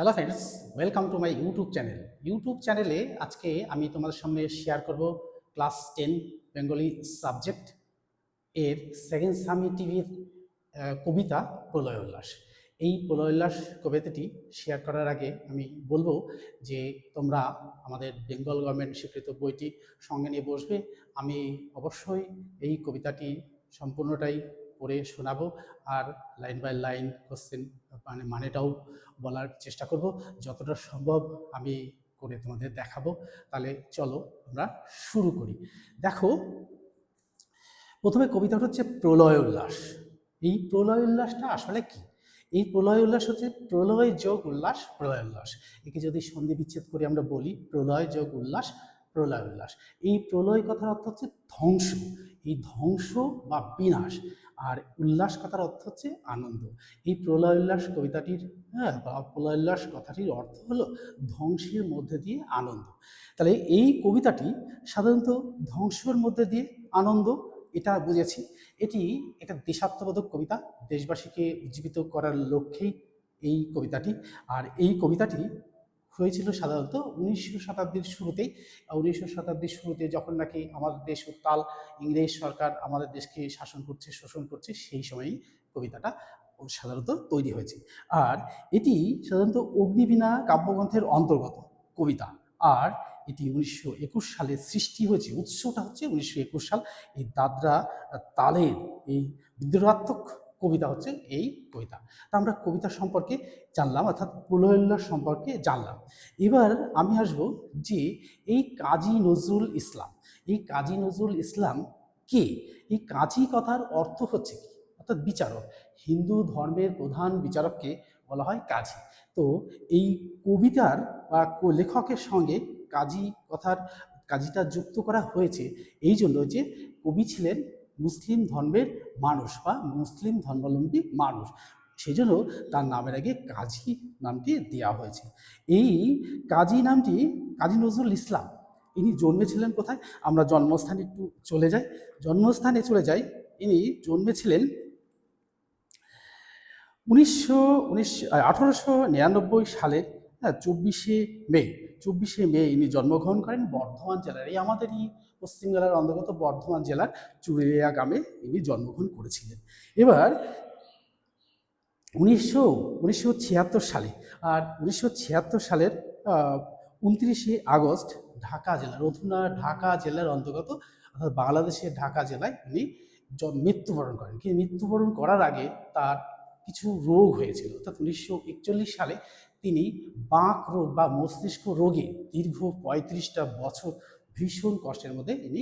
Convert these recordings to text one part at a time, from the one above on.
Hello friends welcome to my YouTube channel YouTube চ্যানেলে আজকে আমি তোমাদের সামনে শেয়ার করব ক্লাস টেন বেঙ্গলি সাবজেক্ট এর সেকেন্ড সামি টিভির কবিতা প্রলয় উল্লাস। এই প্রলয় উল্লাস কবিতাটি শেয়ার করার আগে আমি বলব যে তোমরা আমাদের বেঙ্গল গভর্নমেন্ট স্বীকৃত বইটি সঙ্গে নিয়ে বসবে। আমি অবশ্যই এই কবিতাটি সম্পূর্ণটাই পড়ে শোনাবো আর লাইন বাই লাইন কোশ্চেন মানে মানেটাও বলার চেষ্টা করব। যতটা সম্ভব আমি করে তোমাদের দেখাবো। তাহলে চলো আমরা শুরু করি। দেখো, প্রথমে কবিতাটা হচ্ছে প্রলয় উল্লাস। এই প্রলয় উল্লাসটা আসলে কি? এই প্রলয় উল্লাস হচ্ছে প্রলয় যোগ উল্লাস, প্রলয় উল্লাস। একে যদি সন্ধি বিচ্ছেদ করে আমরা বলি, প্রলয় যোগ উল্লাস, প্রলয় উল্লাস। এই প্রলয় কথার অর্থ হচ্ছে ধ্বংস। এই ধ্বংস বা বিনাশ। আর উল্লাস কথার অর্থ হচ্ছে আনন্দ। এই প্রলয় উল্লাস কবিতাটির হ্যাঁ বা প্রলয় উল্লাস কথাটির অর্থ হলো ধ্বংসের মধ্যে দিয়ে আনন্দ। তাহলে এই কবিতাটি সাধারণত ধ্বংসের মধ্যে দিয়ে আনন্দ, এটা বুঝেছি। এটি একটা দেশাত্মবোধক কবিতা, দেশবাসীকে উজ্জীবিত করার লক্ষ্যেই এই কবিতাটি। আর এই কবিতাটি হয়েছিল সাধারণত উনিশশো শতাব্দীর শুরুতেই। উনিশশো শতাব্দীর শুরুতে যখন নাকি আমাদের দেশ উত্তাল, ইংরেজ সরকার আমাদের দেশকে শাসন করছে, শোষণ করছে, সেই সময়ই কবিতাটা সাধারণত তৈরি হয়েছে। আর এটি সাধারণত অগ্নিবীণা কাব্যগ্রন্থের অন্তর্গত কবিতা। আর এটি উনিশশো একুশ সালে সৃষ্টি হয়েছে। উৎসটা হচ্ছে উনিশশো একুশ সাল এই দাদরা তালের এই বিদ্রোহাত্মক কবিতা হচ্ছে এই কবিতা। তা আমরা কবিতা সম্পর্কে জানলাম, অর্থাৎ প্রলয়োল্লাস সম্পর্কে জানলাম। এবার আমি আসব যে এই কাজী নজরুল ইসলাম, এই কাজী নজরুল ইসলাম কে? এই কাজী কথার অর্থ হচ্ছে কি? অর্থাৎ বিচারক, হিন্দু ধর্মের প্রধান বিচারককে বলা হয় কাজী। তো এই কবিতার বা লেখকের সঙ্গে কাজী কথার, কাজীটা যুক্ত করা হয়েছে, এই জন্য যে কবি ছিলেন মুসলিম ধর্মের মানুষ বা মুসলিম ধর্মাবলম্বী মানুষ। সেই জন্য তার নামের আগে কাজী নামটি দেওয়া হয়েছে। এই কাজী নামটি কাজী নজরুল ইসলাম, ইনি জন্মেছিলেন কোথায়? আমরা জন্মস্থানে একটু চলে যাই। জন্মস্থানে চলে যাই। ইনি জন্মেছিলেন উনিশশো, উনিশ আঠারোশো নিরানব্বই সালের হ্যাঁ চব্বিশে মে। চব্বিশে মে ইনি জন্মগ্রহণ করেন। বর্ধমান জেলার এই আমাদেরই পশ্চিম জেলার অন্তর্গত বর্ধমান জেলার চুরিয়া গ্রামে ইনি জন্মগ্রহণ করেছিলেন। এবার উনিশশো উনিশশো সালে আর উনিশশো ছিয়াত্তর সালের উনত্রিশে আগস্ট ঢাকা জেলার অধুনা ঢাকা জেলার অন্তর্গত অর্থাৎ বাংলাদেশের ঢাকা জেলায় উনি মৃত্যুবরণ করেন। কিন্তু মৃত্যুবরণ করার আগে তার কিছু রোগ হয়েছিল। অর্থাৎ উনিশশো একচল্লিশ সালে তিনি বাঁক রোগ বা মস্তিষ্ক রোগে দীর্ঘ পঁয়ত্রিশটা বছর ভীষণ কষ্টের মধ্যে তিনি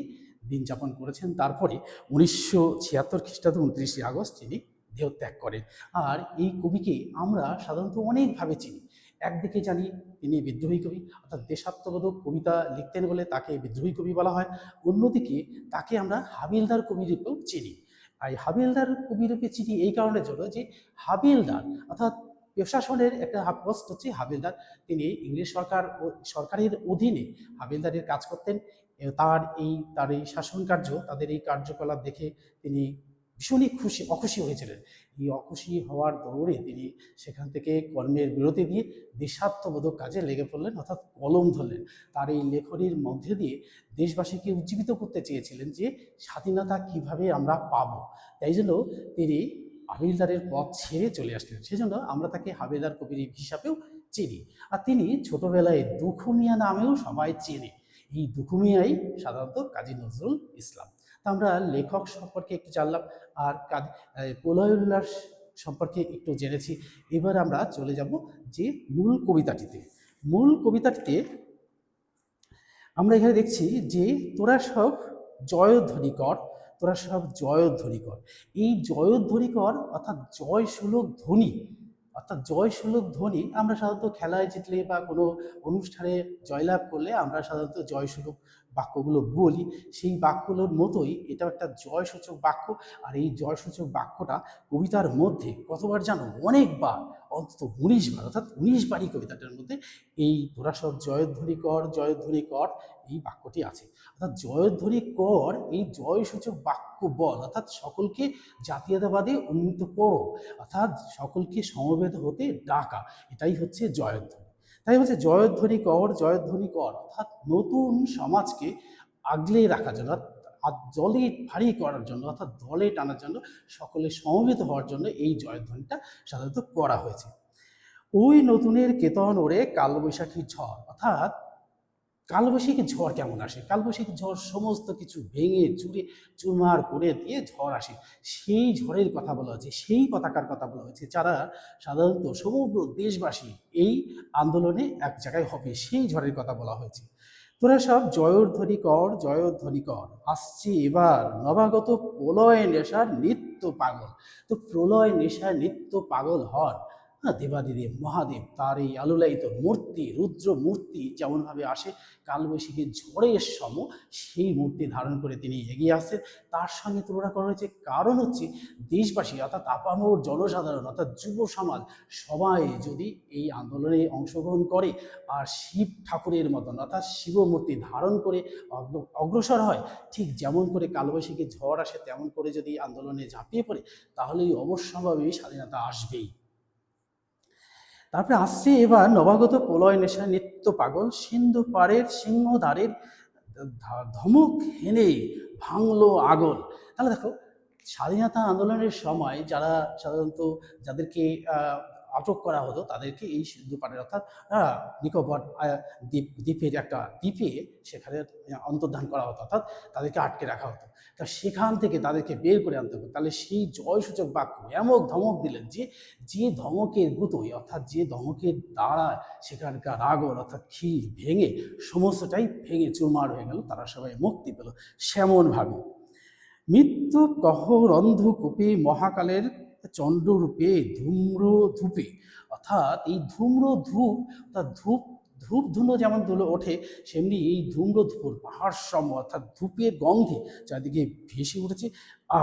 দিন যাপন করেছেন। তারপরে উনিশশো ছিয়াত্তর খ্রিস্টাব্দ উনত্রিশে আগস্ট তিনি দেহত্যাগ করেন। আর এই কবিকে আমরা সাধারণত অনেকভাবে চিনি। একদিকে জানি তিনি বিদ্রোহী কবি, অর্থাৎ দেশাত্মবোধক কবিতা লিখতেন বলে তাকে বিদ্রোহী কবি বলা হয়। অন্যদিকে তাকে আমরা হাবিলদার কবি রূপেও চিনি। আর হাবিলদার কবি রূপে চিনি এই কারণের জন্য যে হাবিলদার, অর্থাৎ প্রশাসনের একটা পোস্ট হচ্ছে হাবিলদার। তিনি ইংরেজ সরকার ও সরকারের অধীনে হাবিলদারের কাজ করতেন। তার এই তার এই শাসন কার্য, তাদের এই কার্যকলাপ দেখে তিনি ভীষণই খুশি, অখুশি হয়েছিলেন। এই অখুশি হওয়ার দৌড়ে তিনি সেখান থেকে কর্মের বিরতি দিয়ে দেশাত্মবোধক কাজে লেগে পড়লেন, অর্থাৎ কলম ধরলেন। তার এই লেখনির মধ্যে দিয়ে দেশবাসীকে উজ্জীবিত করতে চেয়েছিলেন যে স্বাধীনতা কীভাবে আমরা পাব। তাই জন্য তিনি হাবিলদারের পথ ছেড়ে চলে আসলেন। সেজন্য আমরা তাকে হাবিলদার কবির হিসাবেও চিনি। আর তিনি ছোটবেলায় দুখুমিয়া নামেও সবাই চেনে। এই দুখুমিয়াই সাধারণত কাজী নজরুল ইসলাম। তা আমরা লেখক সম্পর্কে একটু জানলাম, আর প্রলয় উল্লাস সম্পর্কে একটু জেনেছি। এবার আমরা চলে যাব যে মূল কবিতাটিতে। মূল কবিতাটিতে আমরা এখানে দেখছি যে, তোরা সব জয়ধ্বনি কর তোরা সব জয়ধ্বনি কর এই জয়ধ্বনি কর অর্থাৎ জয় সুলভ ধ্বনি অর্থাৎ জয় সুলভ ধ্বনি আমরা সাধারণত খেলায় জিতলে বা কোনো অনুষ্ঠানে জয়লাভ করলে আমরা সাধারণত জয় সুলভ বাক্যগুলো বলি, সেই বাক্যগুলোর মতোই এটা একটা জয়সূচক বাক্য। আর এই জয়সূচক বাক্যটা কবিতার মধ্যে কতবার জানো? অনেকবার, অন্তত উনিশ বার অর্থাৎ উনিশ বারই কবিতাটার মধ্যে এই তোরা সব জয়ধ্বনি কর জয়ধ্বনি কর এই বাক্যটি আছে। অর্থাৎ জয়ধ্বনি কর এই জয়সূচক বাক্য বল, অর্থাৎ সকলকে জাতীয়তাবাদে উন্নীত করো, অর্থাৎ সকলকে সমবেত হতে ডাকা, এটাই হচ্ছে জয়ধ্বনি। তাই হচ্ছে জয়ধ্বনি কর জয়ধ্বনি কর। অর্থাৎ নতুন সমাজকে আগলে রাখার জন্য আর জলে ভারী করার জন্য, অর্থাৎ দলে টানার জন্য, সকলে সমবেত হওয়ার জন্য এই জয়ধ্বনিটা সাধারণত করা হয়েছে। ওই নতুনের কেতন ওরে কালবৈশাখীর ঝড়, অর্থাৎ কালবৈশাখী ঝড় কেমন আসে? কালবৈশাখী ঝড় সমস্ত কিছু ভেঙে চুরে চুরমার করে দিয়ে ঝড় আসে। সেই ঝড়ের কথা বলা হয়েছে, সেই পতাকার কথা বলা হয়েছে যারা সাধারণত সমগ্র দেশবাসী এই আন্দোলনে এক জায়গায় হবে, সেই ঝড়ের কথা বলা হয়েছে। তোরা সব জয়ধ্বনি কর জয়ধ্বনি কর আসছে এবার নবাগত প্রলয় নেশার নিত্য পাগল। তো প্রলয় নেশা নিত্য পাগল হন। হ্যাঁ দেবাদিদেব, মহাদেব, তার এই আলোলায়িত মূর্তি, রুদ্র মূর্তি যেমনভাবে আসে, কালবৈশাখী ঝড়ের সম, সেই মূর্তি ধারণ করে তিনি এগিয়ে আসছেন তার সঙ্গে তুলনা করা হয়েছে, কারণ হচ্ছে দেশবাসী অর্থাৎ আপামর জনসাধারণ অর্থাৎ যুব সমাজ সবাই যদি এই আন্দোলনে অংশগ্রহণ করে আর শিব ঠাকুরের মতন অর্থাৎ শিব মূর্তি ধারণ করে অগ্র- অগ্রসর হয়, ঠিক যেমন করে কালবৈশাখী ঝড় আসে, তেমন করে যদি আন্দোলনে ঝাঁপিয়ে পড়ে, তাহলেই অবশ্যম্ভাবী স্বাধীনতা আসবেই। তারপরে আসছে এবার নবাগত প্রলয় নেশা নিত্য পাগল, সিন্ধু পাড়ের সিংহদ্বারের ধমক হেনে ভাঙলো আগল। তাহলে দেখো, স্বাধীনতা আন্দোলনের সময় যারা সাধারণত যাদেরকে আটক করা হতো তাদেরকে এই সিন্ধুপাড়ে অর্থাৎ নিকোবর দ্বীপ, দ্বীপের একটা দ্বীপে সেখানে অন্তর্ধান করা হতো, অর্থাৎ তাদেরকে আটকে রাখা হতো। তা সেখান থেকে তাদেরকে বের করে আনতে হবে তাহলে সেই জয়সূচক বাক্য, এমন ধমক দিলেন যে যে ধমকের গুতোয়, অর্থাৎ যে ধমকের দ্বারা সেখানকার আগর অর্থাৎ খিল ভেঙে, সমস্তটাই ভেঙে চুরমার হয়ে গেল, তারা সবাই মুক্তি পেল, সেমনভাবে। মৃত্যু কহ রন্ধকূপে মহাকালের চণ্ডরূপে ধূম্র ধূপে অর্থাৎ এই ধূম্র ধূপ অর্থাৎ ধূপ ধূপ ধুনো যেমন দুলো ওঠে, সেমনি এই ধূম্র ধূপর পাহাড় সম অর্থাৎ ধূপের গন্ধে চারিদিকে ভেসে উঠেছে।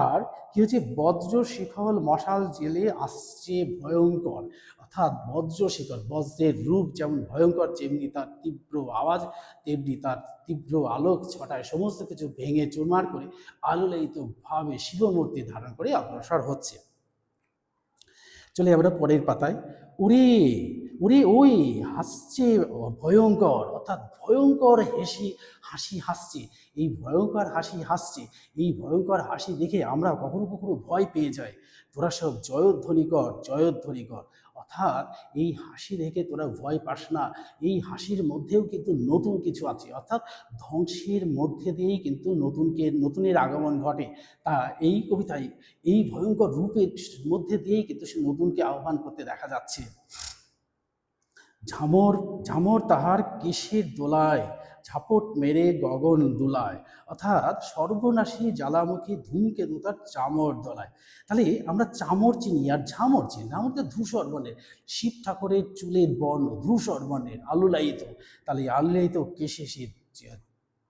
আর কি হচ্ছে? বজ্র শিখল মশাল জেলে আসছে ভয়ঙ্কর। অর্থাৎ বজ্র শিখর বজ্রের রূপ যেমন ভয়ঙ্কর যেমনি তার তীব্র আওয়াজ, তেমনি তার তীব্র আলোক ছটায় সমস্ত কিছু ভেঙে চুরমার করে আলোলিত ভাবে শিবমূর্তি ধারণ করে অগ্রসর হচ্ছে। চলে আমরা পরের পাতায়। উরে! উরে ওই হাসছে, ভয়ঙ্কর, অর্থাৎ ভয়ঙ্কর হেসি, হাসি হাসছে। এই ভয়ঙ্কর হাসি হাসছে, এই ভয়ঙ্কর হাসি দেখে আমরা কখনো কখনো ভয় পেয়ে যাই। তোরা সব জয়ধ্বনি কর জয়ধ্বনি কর অর্থাৎ এই হাসি দেখে তোরা ভয় পাস না। এই হাসির মধ্যেও কিন্তু নতুন কিছু আছে। অর্থাৎ ধ্বংসের মধ্যে দিয়েই কিন্তু নতুনকে, নতুনের আগমন ঘটে। তা এই কবিতায় এই ভয়ঙ্কর রূপের মধ্যে দিয়েই কিন্তু সে নতুনকে আহ্বান করতে দেখা যাচ্ছে। ঝামর ঝামর তাহার কেশের দোলায়? ঝাপট মেরে গগন দোলায়। অর্থাৎ সর্বনাশী জ্বালামুখী ধূমকেতু তার চামর দোলায়। তাহলে আমরা চামর চিনি আর ঝামর চিনি। ঝামর তো ধূসর বর্ণের শিব ঠাকুরের চুলের বর্ণ ধূসর বর্ণের আলুলায়িত। তাহলে আলুলায়িত কেশে সে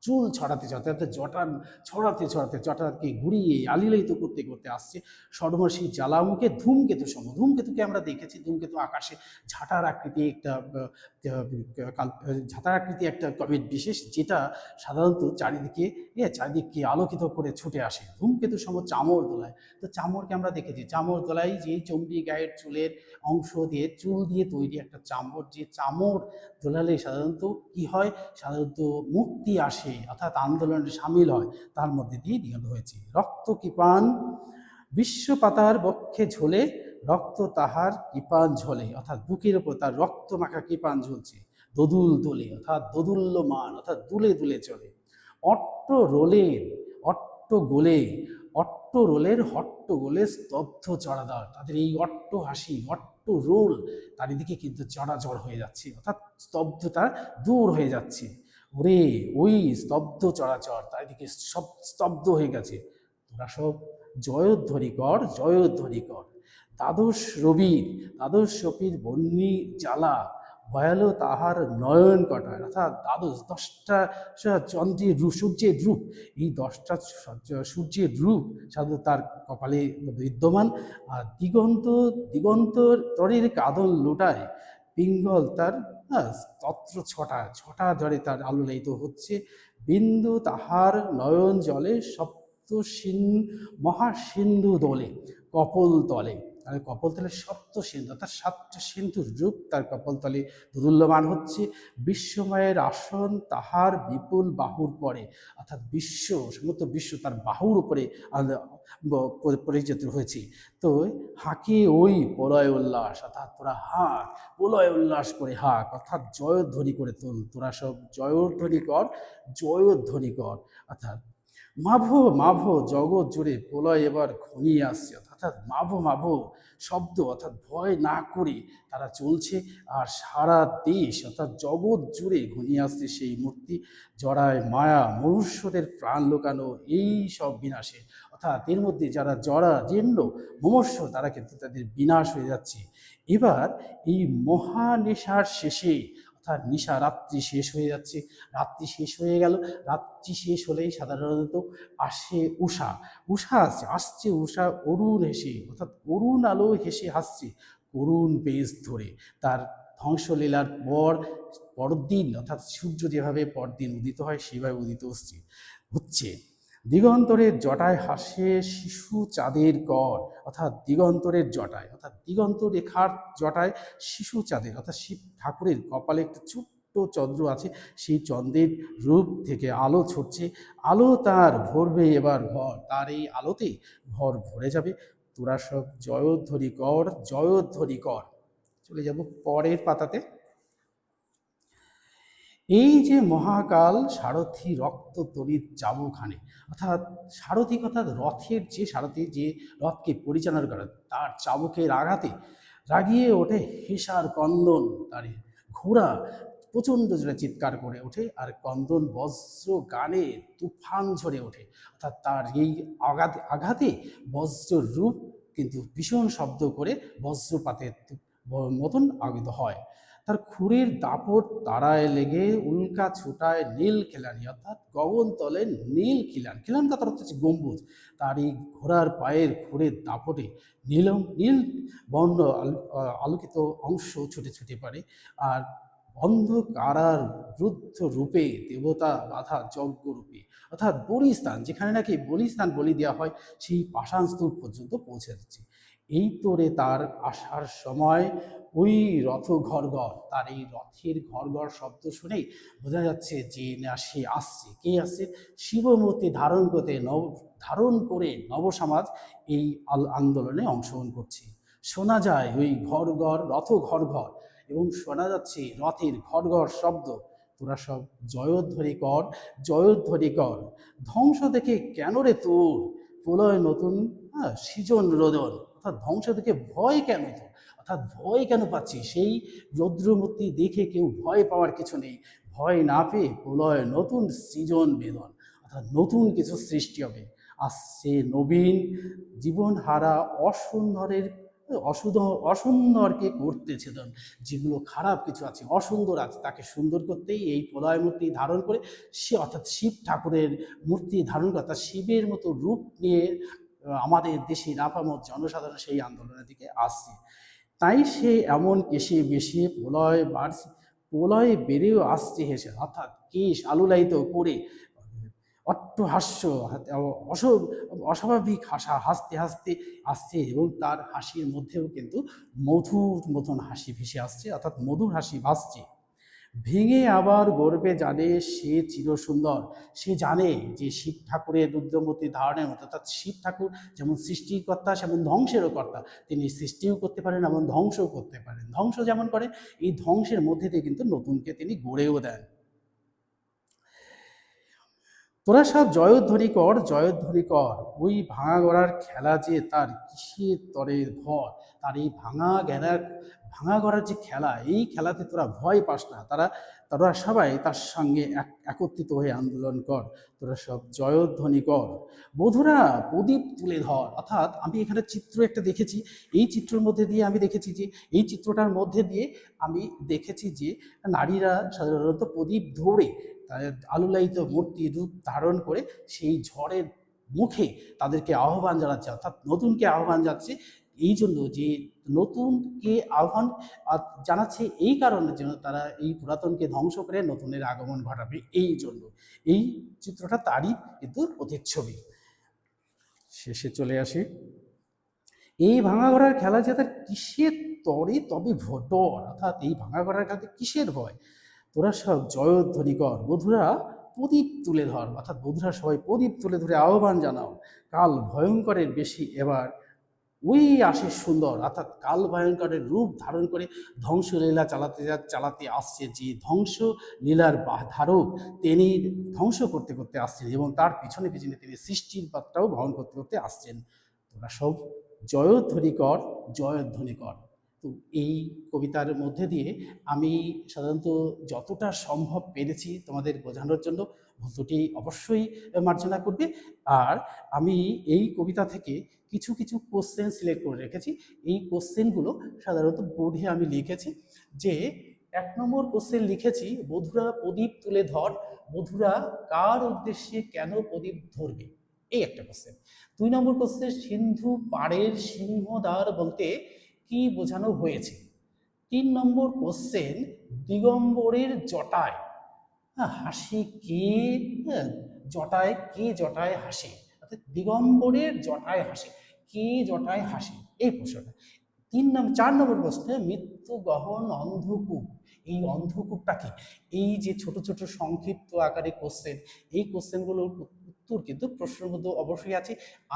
চুল ছড়াতে ছড়াতে অর্থাৎ জটা ছড়াতে ছড়াতে জটাকে ঘুরিয়ে আলিলায়িত করতে করতে আসছে। সর্বনাশী জ্বালামুখে ধূমকেতু সম, ধূমকেতুকে আমরা দেখেছি, ধূমকেতু আকাশে ঝাঁটার আকৃতি একটা ঝাঁটার আকৃতি একটা কমেট বিশেষ, যেটা সাধারণত চারিদিকে চারিদিককে আলোকিত করে ছুটে আসে। ধূমকেতু সম চামর দোলায়। তো চামরকে আমরা দেখেছি, চামর দোলায় যে চমড়ি গায়ের চুলের অংশ দিয়ে চুল দিয়ে তৈরি একটা চামর। যে চামর দোলালে সাধারণত কি হয়? সাধারণত মুক্তি আসে অর্থাৎ আন্দোলনে সামিল হয়, তার মধ্যে দিয়ে নিহত হয়েছে। রক্ত কৃপান বিশ্বপাতার বক্ষে ঝোলে, রক্ত তাহার কৃপান ঝোলে? অর্থাৎ বুকের ওপর তার রক্ত মাখা কৃপান ঝুলছে? দোদুল দোলে, অর্থাৎ দোদুল্যমান, অর্থাৎ দুলে দুলে চলে। অট্ট রোলের অট্ট গোলে, অট্ট রোলের হট্ট গোলে স্তব্ধ চড়াদার। তাদের এই অট্ট হাসি, অট্ট রোল চারিদিকে কিন্তু চড়াচড় হয়ে যাচ্ছে, অর্থাৎ স্তব্ধতা দূর হয়ে যাচ্ছে। ওরে, ওই স্তব্ধ চরাচর চারিদিকে সব স্তব্ধ হয়ে গেছে। তোরা সব জয়ধ্বনি কর জয়ধ্বনি কর দ্বাদশ রবির দ্বাদশ রবির বন্যি জ্বালা, ভয়ালো তাহার নয়ন কটায়। অর্থাৎ দ্বাদশ, দশটা চন্দ্রের রূপ, সূর্যের রূপ। এই দশটা সূর্যের রূপ সাধু তার কপালে বিদ্যমান। আর দিগন্ত, দিগন্তর তরের কাদল লোটায়, পিঙ্গল তার হ্যাঁ, তত্র ছটা ছটা জলে তার আলোড়িত হচ্ছে। বিন্দু তাহার নয়ন জলে সপ্ত সিন মহাসিন্ধু দলে কপল তলে। আর কপল তলে সপ্ত সিন্ধু, অর্থাৎ সাতটা সিন্ধুর রূপ তার কপল তলে দুদুল্যমান হচ্ছে। বিশ্বময়ের আসন তাহার বিপুল বাহুর পরে, অর্থাৎ বিশ্ব, সমস্ত বিশ্ব তার বাহুর উপরে পরিচিত হয়েছে। তো হাঁকে ওই প্রলয় উল্লাস, অর্থাৎ তোরা হাঁক, প্রলয় উল্লাস করে হাঁক, অর্থাৎ জয়ধ্বনি করে তোল। তোরা সব জয়ধ্বনি কর জয়ধ্বনি কর, অর্থাৎ মাভো মাভো, জগৎ জুড়ে প্রলয় এবার ঘনিয়ে আসছে। অর্থাৎ মাভো মাভো শব্দ, অর্থাৎ ভয় না করে তারা চলছে আর সারা দেশ, অর্থাৎ জগৎ জুড়ে ঘনিয়ে আসছে সেই মূর্তি জড়ায় মায়া, মনুষ্যদের প্রাণ লোকানো এই সব বিনাশে। অর্থাৎ এর মধ্যে যারা জড়া জীর্ণ মমস্য তারা কিন্তু তাদের বিনাশ হয়ে যাচ্ছে। এবার এই মহানেশার শেষে অর্থাৎ নিশা রাত্রি শেষ হয়ে যাচ্ছে। রাত্রি শেষ হয়ে গেল। রাত্রি শেষ হলেই সাধারণত আসে উষা উষা আসছে আসছে উষা অরুণ হেসে অর্থাৎ অরুণ আলো হেসে হাসছে করুণ বেশ ধরে। তার ধ্বংসলীলার পর, পরদিন, অর্থাৎ সূর্য যেভাবে পরদিন উদিত হয়, সেভাবে উদিত হচ্ছে হচ্ছে। দিগন্তরের জটায় হাসে শিশু চাঁদের কর। অর্থাৎ দিগন্তরের জটায়, অর্থাৎ দিগন্ত রেখার জটায় শিশু চাঁদের, অর্থাৎ শিব ঠাকুরের কপালে একটা ছোট্ট চন্দ্র আছে, সেই চন্দ্রের রূপ থেকে আলো ছড়ছে আলো তার ভরবে এবার ঘর, তার এই আলোতে ঘর ভরে যাবে। তোরা সব জয়ধ্বনি কর জয়ধ্বনি কর। চলে যাব পরের পাতাতে। এই যে মহাকাল সারথি রক্ত তরিত চাবুখানে অর্থাৎ সারথি অর্থাৎ রথের যে সারথি, যে রথকে পরিচালনা করে, তার চাবুকের আঘাতে রাগিয়ে ওঠে হেসার কন্দন, তার ঘোড়া প্রচণ্ড জোরে চিৎকার করে ওঠে আর কন্দন বজ্র গানে তুফান ঝরে ওঠে। অর্থাৎ তার এই আঘাতে আঘাতে বজ্র রূপ কিন্তু ভীষণ শব্দ করে বজ্রপাতের মতন আগত হয়। তার খুরের দাপট তারায় লেগে উল্কা ছুটায় নীল খিলানি, অর্থাৎ গগন তলে নীল খিলান। খিলান অর্থ হচ্ছে গম্বুজ। তার এই ঘোড়ার পায়ের খুরের দাপটে নীলম নীল বর্ণ আলোকিত অংশ ছুটে ছুটে পারে। আর অন্ধকারার রুদ্ধ রূপে দেবতা বাধা যজ্ঞ রূপে, অর্থাৎ বলিস্থান, যেখানে নাকি বলিস্থান বলি দেওয়া হয়, সেই পাষাণ স্তূপ পর্যন্ত পৌঁছে যাচ্ছে এই তোরে তার আসার সময় ওই রথ ঘর ঘর তার এই রথের ঘর ঘর শব্দ শুনেই বোঝা যাচ্ছে যে না সে আসছে। কে আসছে? শিবমূর্তি ধারণ করতে নব, ধারণ করে নবসমাজ এই আল- আন্দোলনে অংশগ্রহণ করছে। শোনা যায় ওই ঘর ঘর রথ ঘর ঘর এবং শোনা যাচ্ছে রথের ঘর ঘর শব্দ। তোরা সব জয়ধ্বনি কর জয়ধ্বনি কর। ধ্বংস দেখে কেন রে তোর? প্রলয় নতুন হ্যাঁ সৃজন রোদন। অর্থাৎ ধ্বংস দেখে ভয় কেন তোর? অর্থাৎ ভয় কেন পাচ্ছি? সেই রৌদ্রমূর্তি দেখে কেউ ভয় পাওয়ার কিছু নেই। ভয় না পেয়ে প্রলয় নতুন সৃজন বেদন, অর্থাৎ নতুন কিছু সৃষ্টি হবে। আর সে নবীন জীবন হারা অসুন্দরের অসুন্দর অসুন্দরকে ছেদন। যেগুলো খারাপ কিছু আছে, অসুন্দর আছে, তাকে সুন্দর করতেই এই প্রলয় মূর্তি ধারণ করে সে, অর্থাৎ শিব ঠাকুরের মূর্তি ধারণ করে, অর্থাৎ শিবের মতো রূপ নিয়ে আমাদের দেশের আপামত জনসাধারণ সেই আন্দোলনের দিকে আসছে। তাই সে এমন কেশে বেশি প্রলয় বাড়ছে, প্রলয়ে বেড়েও আসছে হেসে। অর্থাৎ কেশ আলুলায়িত করে অট্টহাস্য অস- অস্বাভাবিক হাসা, হাসতে হাসতে আসছে এবং তার হাসির মধ্যেও কিন্তু মধুর মতন হাসি ভেসে আসছে, অর্থাৎ মধুর হাসি ভাসছে। ভেঙে আবার গর্বে জানে সে চিরসুন্দর। সে জানে যে শিব ঠাকুরের রুদ্রমূর্তি ধারণের মতো। অর্থাৎ শিব ঠাকুর যেমন সৃষ্টিকর্তা সেমন ধ্বংসেরও কর্তা। তিনি সৃষ্টিও করতে পারেন, এমন ধ্বংসও করতে পারেন। ধ্বংস যেমন করে, এই ধ্বংসের মধ্যে দিয়ে কিন্তু নতুনকে তিনি গড়েও দেন। তোরা সব জয়ধ্বনি কর জয়ধ্বনি কর ওই ভাঙা গড়ার খেলা যে তার কিসের তরের ভর, তার এই ভাঙা গেড়ার ভাঙা গড়ার যে খেলা, এই খেলাতে তোরা ভয় পাস না। তারা, তোরা সবাই তার সঙ্গে এক, একত্রিত হয়ে আন্দোলন কর। তোরা সব জয়ধ্বনি কর বধুরা, প্রদীপ তুলে ধর। অর্থাৎ আমি এখানে চিত্র একটা দেখেছি। এই চিত্রের মধ্যে দিয়ে আমি দেখেছি যে, এই চিত্রটার মধ্যে দিয়ে আমি দেখেছি যে, নারীরা সাধারণত প্রদীপ ধরে তাদের আলুলায়িত মূর্তি রূপ ধারণ করে সেই ঝড়ের মুখে তাদেরকে আহ্বান জানাচ্ছে অর্থাৎ নতুনকে আহ্বান যাচ্ছে এই জন্য যে নতুনকে আহ্বান আহ, জানাচ্ছে এই কারণে যেন তারা এই পুরাতনকে ধ্বংস করে নতুনের আগমন ঘটাবে। এই জন্য এই চিত্রটা তারই কিন্তু প্রতিচ্ছবি। শেষে চলে আসি। এই ভাঙা ঘোড়ার খেলা যে তার কিসের তরে তবে ভটর অর্থাৎ এই ভাঙা ঘোড়ার খেলাতে কিসের ভয়? তোরা সব জয়ধ্বনি কর বধুরা প্রদীপ তুলে ধর। অর্থাৎ বধুরা সবাই প্রদীপ তুলে ধরে আহ্বান জানাও, কাল ভয়ঙ্করের বেশি এবার ওই আসে সুন্দর। অর্থাৎ কাল ভয়ঙ্করের রূপ ধারণ করে ধ্বংসলীলা চালাতে যা- চালাতে আসছে যে ধ্বংস লীলার বা- ধারক তিনি ধ্বংস করতে করতে আসছেন এবং তার পিছনে পিছনে তিনি সৃষ্টির পাত্রাও বহন করতে করতে আসছেন। তোরা সব জয়ধ্বনি কর জয়ধ্বনি কর তো এই কবিতার মধ্যে দিয়ে আমি সাধারণত যতটা সম্ভব পেরেছি তোমাদের বোঝানোর জন্য ভুল ত্রুটি অবশ্যই মার্জনা করবে। আর আমি এই কবিতা থেকে কিছু কিছু কোশ্চেন সিলেক্ট করে রেখেছি। এই কোশ্চেনগুলো সাধারণত বোর্ডে আমি লিখেছি যে এক নম্বর কোশ্চেন লিখেছি, বধুরা প্রদীপ তুলে ধর, বধুরা কার উদ্দেশ্যে কেন প্রদীপ ধরবে? এই একটা কোশ্চেন দুই নম্বর কোশ্চেন সিন্ধু পাড়ের সিংহদ্বার বলতে কি বোঝানো হয়েছে? তিন নম্বর কোশ্চেন দিগম্বরের জটায়। হ্যাঁ, হাসি কে? হ্যাঁ, জটায় কে জটায় হাসে? অর্থাৎ দিগম্বরের জটায় হাসে। কে জটায় হাসে? এই প্রশ্নটা। তিন নম্বর চার নম্বর প্রশ্নে মৃত্যু গহন অন্ধকূপ। এই অন্ধকূপটা কি? এই যে ছোট ছোট সংক্ষিপ্ত আকারে কোশ্চেন এই কোশ্চেনগুলোর উত্তর কিন্তু প্রশ্নের মধ্যে অবশ্যই আছে।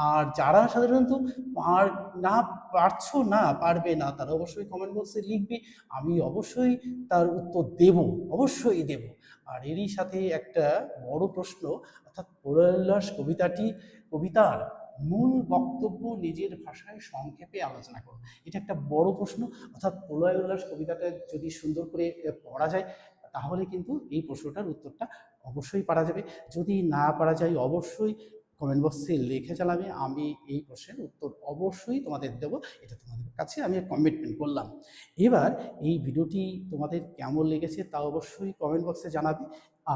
আর যারা সাধারণত পার, না পারছ না, পারবে না, তারা অবশ্যই কমেন্ট বক্সে লিখবে। আমি অবশ্যই তার উত্তর দেব, অবশ্যই দেব। আর এরই সাথে একটা বড় প্রশ্ন, অর্থাৎ প্রলয়োল্লাস কবিতাটি, কবিতার মূল বক্তব্য নিজের ভাষায় সংক্ষেপে আলোচনা করো। এটা একটা বড় প্রশ্ন, অর্থাৎ প্রলয় উল্লাস কবিতাটা যদি সুন্দর করে পড়া যায় তাহলে কিন্তু এই প্রশ্নটার উত্তরটা অবশ্যই পারা যাবে। যদি না পারা যায় অবশ্যই কমেন্ট বক্সে লিখে চালাবে, আমি এই প্রশ্নের উত্তর অবশ্যই তোমাদের দেবো, এটা তোমাদের কাছে আমি কমিটমেন্ট করলাম। এবার এই ভিডিওটি তোমাদের কেমন লেগেছে তা অবশ্যই কমেন্ট বক্সে জানাবে,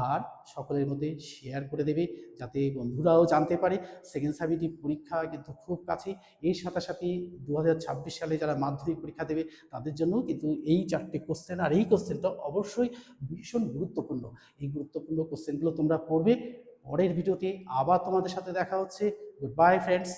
আর সকলের মধ্যে শেয়ার করে দেবে, যাতে বন্ধুরাও জানতে পারে। সেকেন্ড সাবিটি পরীক্ষা কিন্তু খুব কাছে, এর সাথে সাথে দু হাজার ছাব্বিশ সালে যারা মাধ্যমিক পরীক্ষা দেবে, তাদের জন্য কিন্তু এই চারটে কোশ্চেন আর এই কোশ্চেনটা অবশ্যই ভীষণ গুরুত্বপূর্ণ। এই গুরুত্বপূর্ণ কোশ্চেনগুলো তোমরা পড়বে পরের ভিডিওতে আবার তোমাদের সাথে দেখা হচ্ছে। Good bye friends